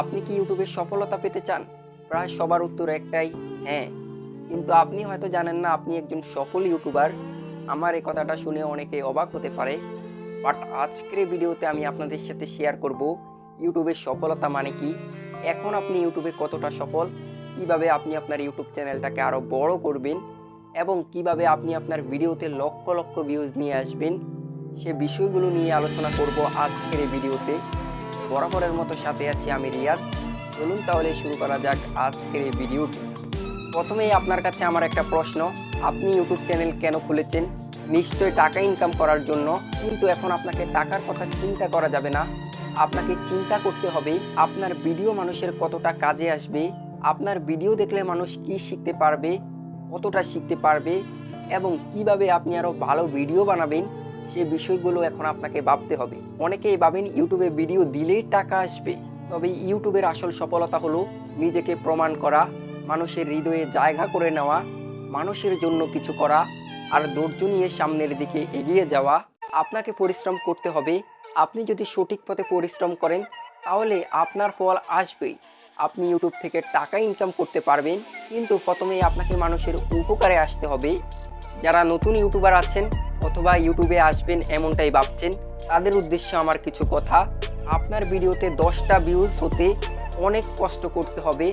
আপনি কি ইউটিউবে সফলতা পেতে চান? প্রায় সবার উত্তর একটাই হ্যাঁ। কিন্তু আপনি হয়তো জানেন না, আপনি একজন সফল ইউটিউবার। আমার এই কথাটা শুনে অনেকে অবাক হতে পারে। বাট আজকের ভিডিওতে আমি আপনাদের সাথে শেয়ার করব ইউটিউবের সফলতা মানে কি? এখন আপনি ইউটিউবে কতটা সফল? কীভাবে আপনি আপনার ইউটিউব চ্যানেলটাকে আরও বড় করবেন? এবং কীভাবে আপনি আপনার ভিডিওতে লক্ষ লক্ষ ভিউজ নিয়ে আসবেন? সে বিষয়গুলো নিয়ে আলোচনা করব আজকের এই ভিডিওতে। বরাবরের মতো সাথে আছি আমি রিয়াজ। চলুন তাহলে শুরু করা যাক আজকের এই ভিডিওটি। প্রথমেই আপনার কাছে আমার একটা প্রশ্ন, আপনি ইউটিউব চ্যানেল কেন খুলেছেন? নিশ্চয়ই টাকা ইনকাম করার জন্য, কিন্তু এখন আপনাকে টাকার কথা চিন্তা করা যাবে না। আপনাকে চিন্তা করতে হবে, আপনার ভিডিও মানুষের কতটা কাজে আসবে, আপনার ভিডিও দেখলে মানুষ কি শিখতে পারবে, কতটা শিখতে পারবে, এবং কীভাবে আপনি আরও ভালো ভিডিও বানাবেন সে বিষয়গুলো এখন আপনাকে ভাবতে হবে। অনেকেই ভাবেন ইউটিউবে ভিডিও দিলেই টাকা আসবে। তবে ইউটিউবের আসল সফলতা হলো নিজেকে প্রমাণ করা, মানুষের হৃদয়ে জায়গা করে নেওয়া, মানুষের জন্য কিছু করা আর ধৈর্য নিয়ে সামনের দিকে এগিয়ে যাওয়া। আপনাকে পরিশ্রম করতে হবে। আপনি যদি সঠিক পথে পরিশ্রম করেন, তাহলে আপনার ফল আসবেই। আপনি ইউটিউব থেকে টাকা ইনকাম করতে পারবেন, কিন্তু প্রথমেই আপনাকে মানুষের উপকারে আসতে হবে। যারা নতুন ইউটিউবার আছেন অথবা ইউটিউবে আসবেন এমনটাই ভাবছেন, তাদের উদ্দেশ্যে আমার কিছু কথা। আপনার ভিডিওতে দশটা ভিউজ হতে অনেক কষ্ট করতে হবে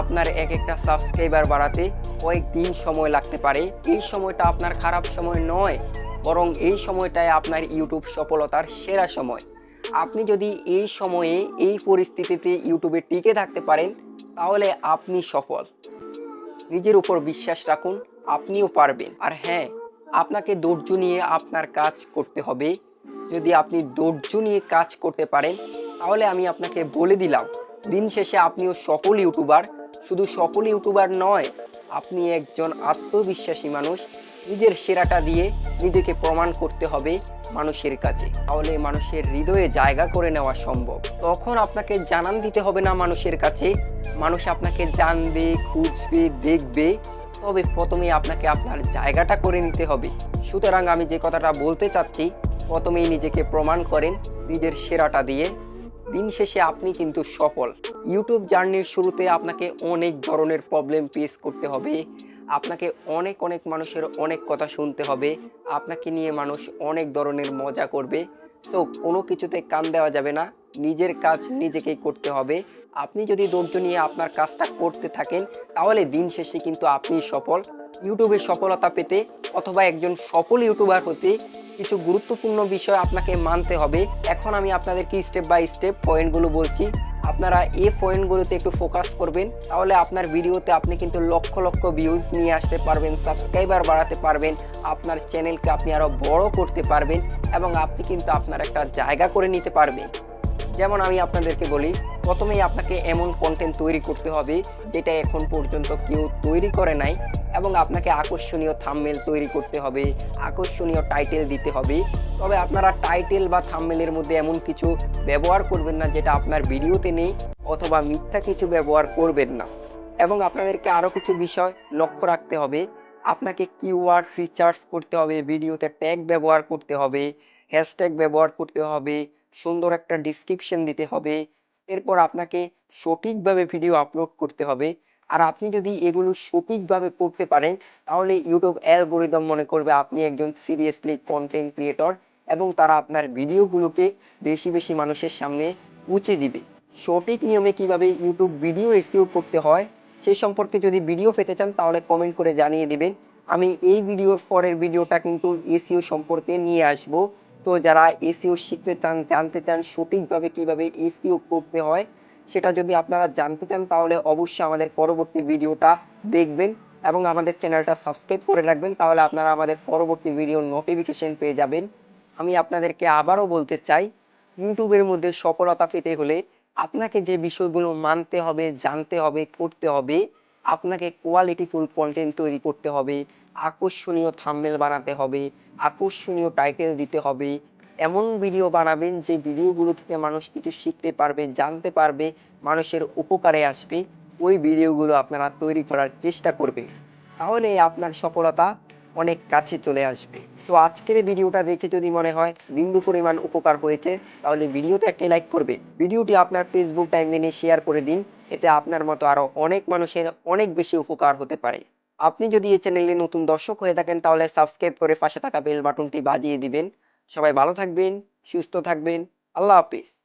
আপনার এক একটা সাবস্ক্রাইবার বাড়াতে কয়েকদিন সময় লাগতে পারে। এই সময়টা আপনার খারাপ সময় নয়, বরং এই সময়টায় আপনার ইউটিউব সফলতার সেরা সময়। আপনি যদি এই সময়ে এই পরিস্থিতিতে ইউটিউবে টিকে থাকতে পারেন, তাহলে আপনি সফল। নিজের উপর বিশ্বাস রাখুন, আপনিও পারবেন। আর হ্যাঁ আপনাকে ধৈর্য নিয়ে আপনার কাজ করতে হবে। যদি আপনি ধৈর্য নিয়ে কাজ করতে পারেন, তাহলে আমি আপনাকে বলে দিলাম, দিন শেষে আপনিও সকল ইউটিউবার। শুধু সকল ইউটিউবার নয়, আপনি একজন আত্মবিশ্বাসী মানুষ। নিজের সেরাটা দিয়ে নিজেকে প্রমাণ করতে হবে মানুষের কাছে। তাহলে মানুষের হৃদয়ে জায়গা করে নেওয়া সম্ভব। তখন আপনাকে জানান দিতে হবে না মানুষের কাছে। মানুষ আপনাকে জানবে, খুঁজবে, দেখবে। তবে প্রথমেই আপনাকে আপনার জায়গাটা করে নিতে হবে। সুতরাং আমি যে কথাটা বলতে চাচ্ছি, প্রথমেই নিজেকে প্রমাণ করেন, নিজের সেরাটা দিয়ে। দিন শেষে আপনি কিন্তু সফল। ইউটিউব জার্নির শুরুতে আপনাকে অনেক ধরনের প্রবলেম ফেস করতে হবে। আপনাকে অনেক অনেক মানুষের অনেক কথা শুনতে হবে। আপনাকে নিয়ে মানুষ অনেক ধরনের মজা করবে। তো কোনো কিছুতে কান দেওয়া যাবে না। নিজের কাজ নিজেকেই করতে হবে। আপনি যদি ধৈর্য নিয়ে আপনার কাজটা করতে থাকেন, তাহলে দিন শেষে কিন্তু আপনি সফল। ইউটিউবে সফলতা পেতে অথবা একজন সফল ইউটিউবার হতে কিছু গুরুত্বপূর্ণ বিষয় আপনাকে মানতে হবে। এখন আমি আপনাদেরকে স্টেপ বাই স্টেপ পয়েন্টগুলো বলছি। আপনারা এই পয়েন্টগুলোতে একটু ফোকাস করবেন, তাহলে আপনার ভিডিওতে আপনি কিন্তু লক্ষ লক্ষ ভিউজ নিয়ে আসতে পারবেন সাবস্ক্রাইবার বাড়াতে পারবেন, আপনার চ্যানেলকে আপনি আরও বড় করতে পারবেন এবং আপনি কিন্তু আপনার একটা জায়গা করে নিতে পারবেন। যেমন আমি আপনাদেরকে বলি প্রথমেই আপনাকে এমন কন্টেন্ট তৈরি করতে হবে, যেটা এখন পর্যন্ত কেউ তৈরি করে নাই এবং আপনাকে আকর্ষণীয় থাম্বনেল তৈরি করতে হবে, আকর্ষণীয় টাইটেল দিতে হবে। তবে আপনারা টাইটেল বা থাম্বনেলের মধ্যে এমন কিছু ব্যবহার করবেন না, যেটা আপনার ভিডিওতে নেই অথবা মিথ্যা কিছু ব্যবহার করবেন না। এবং আপনাদেরকে আরও কিছু বিষয় লক্ষ্য রাখতে হবে। আপনাকে কিওয়ার্ড রিচার্জ করতে হবে, ভিডিওতে ট্যাগ ব্যবহার করতে হবে হ্যাশট্যাগ ব্যবহার করতে হবে, সুন্দর একটা ডিসক্রিপশন দিতে হবে এরপর আপনাকে সঠিকভাবে ভিডিও আপলোড করতে হবে। আর আপনি যদি এগুলো সঠিকভাবে করতে পারেন, তাহলে ইউটিউব অ্যালগোরিদম মনে করবে আপনি একজন সিরিয়াসলি কন্টেন্ট ক্রিয়েটর এবং তারা আপনার ভিডিওগুলোকে বেশি বেশি মানুষের সামনে পৌঁছে দিবে। সঠিক নিয়মে কীভাবে ইউটিউব ভিডিও এসিও করতে হয়, সে সম্পর্কে যদি ভিডিও পেতে চান, তাহলে কমেন্ট করে জানিয়ে দিবেন। আমি এই ভিডিওর পরের ভিডিওটা কিন্তু এসিও সম্পর্কে নিয়ে আসব। তো যারা এসিও শিখতে চান, জানতে চান সঠিকভাবে কীভাবে এসিও করতে হয়, সেটা যদি আপনারা জানতে চান, তাহলে অবশ্যই আমাদের পরবর্তী ভিডিওটা দেখবেন এবং আমাদের চ্যানেলটা সাবস্ক্রাইব করে রাখবেন, তাহলে আপনারা আমাদের পরবর্তী ভিডিওর নোটিফিকেশন পেয়ে যাবেন। আমি আপনাদেরকে আবারও বলতে চাই, ইউটিউবের মধ্যে সফলতা পেতে হলে আপনাকে যে বিষয়গুলো মানতে হবে, জানতে হবে, করতে হবে আপনাকে কোয়ালিটিফুল কন্টেন্ট তৈরি করতে হবে, আকর্ষণীয় থাম্বনেল বানাতে হবে, আকর্ষণীয় টাইটেল দিতে হবে। এমন ভিডিও বানাবেন যে ভিডিওগুলো থেকে মানুষ কিছু শিখতে পারবে, জানতে পারবে, মানুষের উপকারে আসবে। ওই ভিডিওগুলো আপনারা তৈরি করার চেষ্টা করবে তাহলে আপনার সফলতা অনেক কাছে চলে আসবে। তো আজকের ভিডিওটা দেখে যদি মনে হয় বিন্দু পরিমাণ উপকার হয়েছে, তাহলে ভিডিওতে একটি লাইক করবে। ভিডিওটি আপনার ফেসবুক টাইমলাইনে শেয়ার করে দিন, এতে আপনার মতো আরও অনেক মানুষের অনেক বেশি উপকার হতে পারে। আপনি যদি এই চ্যানেলে নতুন দর্শক হয়ে থাকেন, তাহলে সাবস্ক্রাইব করে পাশে থাকা বেল বাটনটি বাজিয়ে দিবেন। সবাই ভালো থাকবেন, সুস্থ থাকবেন। আল্লাহ হাফিজ।